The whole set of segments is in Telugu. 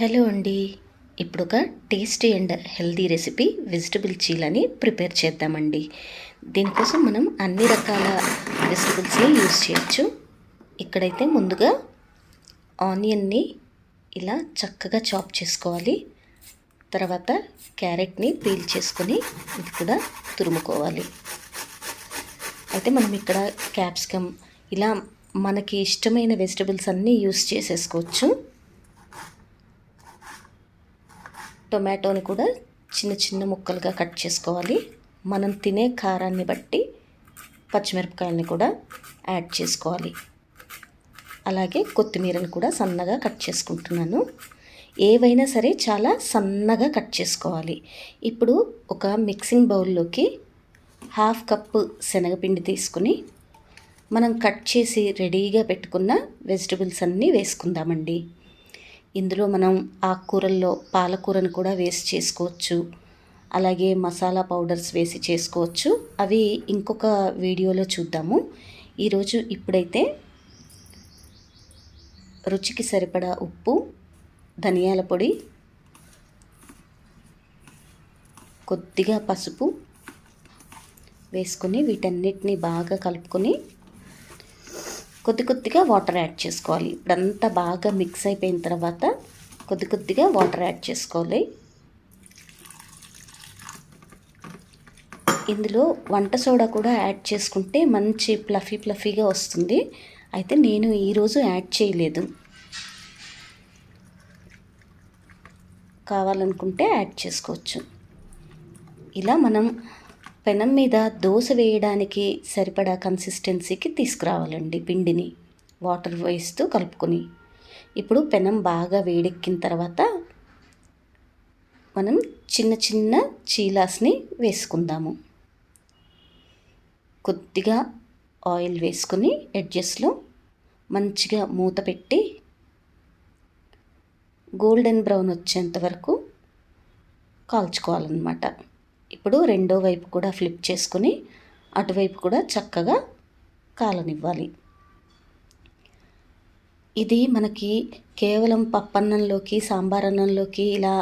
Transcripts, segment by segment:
హలో అండి. ఇప్పుడు ఒక tasty and healthy recipe vegetable చీలని prepare చేద్దామండి. దీనికోసం మనం అన్ని రకాల వెజిటబుల్స్ని యూజ్ చేయొచ్చు. ఇక్కడైతే ముందుగా ఆనియన్ని ఇలా చక్కగా చాప్ చేసుకోవాలి. తర్వాత క్యారెట్ని పీల్ చేసుకొని ఇది కూడా తురుముకోవాలి. అయితే మనం ఇక్కడ క్యాప్సికమ్ ఇలా మనకి ఇష్టమైన వెజిటబుల్స్ అన్నీ యూస్ చేసేసుకోవచ్చు. టొమాటోని కూడా చిన్న చిన్న ముక్కలుగా కట్ చేసుకోవాలి. మనం తినే కారాన్ని బట్టి పచ్చిమిరపకాయలని కూడా యాడ్ చేసుకోవాలి. అలాగే కొత్తిమీరని కూడా సన్నగా కట్ చేసుకుంటున్నాను. ఏవైనా సరే చాలా సన్నగా కట్ చేసుకోవాలి. ఇప్పుడు ఒక మిక్సింగ్ బౌల్లోకి హాఫ్ కప్పు శనగపిండి తీసుకుని మనం కట్ చేసి రెడీగా పెట్టుకున్న వెజిటబుల్స్ అన్నీ వేసుకుందామండి. ఇందులో మనం ఆకుకూరల్లో పాలకూరను కూడా వేసి చేసుకోవచ్చు. అలాగే మసాలా పౌడర్స్ వేసి చేసుకోవచ్చు. అవి ఇంకొక వీడియోలో చూద్దాము. ఈరోజు ఇప్పుడైతే రుచికి సరిపడా ఉప్పు ధనియాల పొడి కొద్దిగా పసుపు వేసుకుని వీటన్నిటిని బాగా కలుపుకొని కొద్ది కొద్దిగా వాటర్ యాడ్ చేసుకోవాలి. ఇప్పుడంతా బాగా మిక్స్ అయిపోయిన తర్వాత కొద్ది కొద్దిగా వాటర్ యాడ్ చేసుకోవాలి. ఇందులో వంట సోడా కూడా యాడ్ చేసుకుంటే మంచి ప్లఫీ ప్లఫీగా వస్తుంది. అయితే నేను ఈరోజు యాడ్ చేయలేదు. కావాలనుకుంటే యాడ్ చేసుకోవచ్చు. ఇలా మనం పెనం మీద దోశ వేయడానికి సరిపడా కన్సిస్టెన్సీకి తీసుకురావాలండి పిండిని వాటర్ వేస్తూ కలుపుకొని. ఇప్పుడు పెనం బాగా వేడెక్కిన తర్వాత మనం చిన్న చిన్న చీలాస్ని వేసుకుందాము. కొద్దిగా ఆయిల్ వేసుకొని ఎడ్జెస్లో మంచిగా మూత పెట్టి గోల్డెన్ బ్రౌన్ వచ్చేంత వరకు కాల్చుకోవాలన్నమాట. ఇప్పుడు రెండో వైపు కూడా ఫ్లిప్ చేసుకొని అటువైపు కూడా చక్కగా కాలనివ్వాలి. ఇది మనకి కేవలం పప్పన్నంలోకి సాంబార్ అన్నంలోకి ఇలా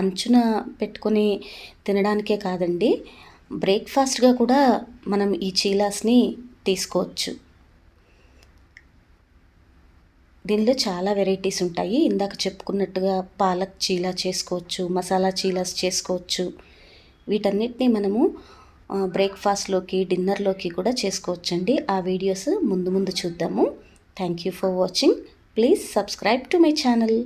అంచున పెట్టుకొని తినడానికే కాదండి బ్రేక్ఫాస్ట్గా కూడా మనం ఈ చీలాస్ని తీసుకోవచ్చు. దీనిలో చాలా వెరైటీస్ ఉంటాయి. ఇందాక చెప్పుకున్నట్టుగా పాలక్ చీలా చేసుకోవచ్చు మసాలా చీలాస్ చేసుకోవచ్చు. వీటన్నిటిని మనము బ్రేక్ఫాస్ట్లోకి డిన్నర్లోకి కూడా చేసుకోవచ్చండి. ఆ వీడియోస్ ముందు ముందు చూద్దాము. Thank you for watching please subscribe to my channel